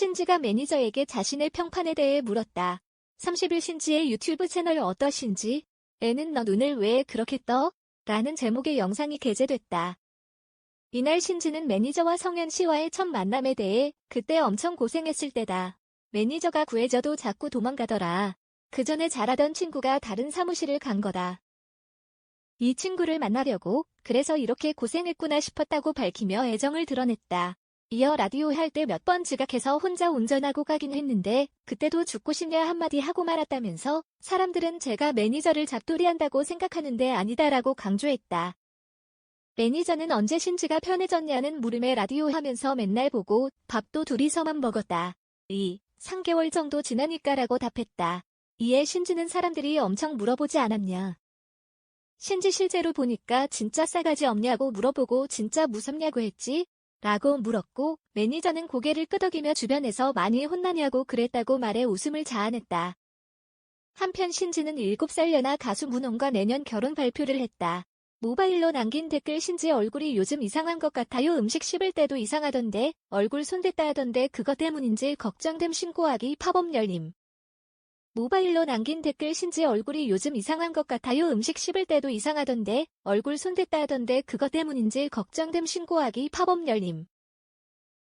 신지가 매니저에게 자신의 평판에 대해 물었다. 30일 신지의 유튜브 채널 어떠신지? 애는 너 눈을 왜 그렇게 떠? 라는 제목의 영상이 게재됐다. 이날 신지는 매니저와 성현 씨와의 첫 만남에 대해 그때 엄청 고생했을 때다. 매니저가 구해져도 자꾸 도망가더라. 그 전에 잘하던 친구가 다른 사무실을 간 거다. 이 친구를 만나려고 그래서 이렇게 고생했구나 싶었다고 밝히며 애정을 드러냈다. 이어 라디오 할 때 몇 번 지각해서 혼자 운전하고 가긴 했는데 그때도 죽고 싶냐 한마디 하고 말았다면서 사람들은 제가 매니저를 잡돌이한다고 생각하는데 아니다라고 강조했다. 매니저는 언제 신지가 편해졌냐는 물음에 라디오 하면서 맨날 보고 밥도 둘이서만 먹었다. 이 3개월 정도 지나니까라고 답했다. 이에 신지는 사람들이 엄청 물어보지 않았냐. 신지 실제로 보니까 진짜 싸가지 없냐고 물어보고 진짜 무섭냐고 했지? 라고 물었고 매니저는 고개를 끄덕이며 주변에서 많이 혼나냐고 그랬다고 말해 웃음을 자아냈다. 한편 신지는 7살 연하 가수 문홍과 내년 결혼 발표를 했다. 모바일로 남긴 댓글 신지 얼굴이 요즘 이상한 것 같아요. 음식 씹을 때도 이상하던데 얼굴 손댔다 하던데 그것 때문인지 걱정됨 신고하기 팝업 열림. 모바일로 남긴 댓글 신지 얼굴이 요즘 이상한 것 같아요. 음식 씹을 때도 이상하던데 얼굴 손댔다 하던데 그것 때문인지 걱정됨 신고하기 팝업 열림.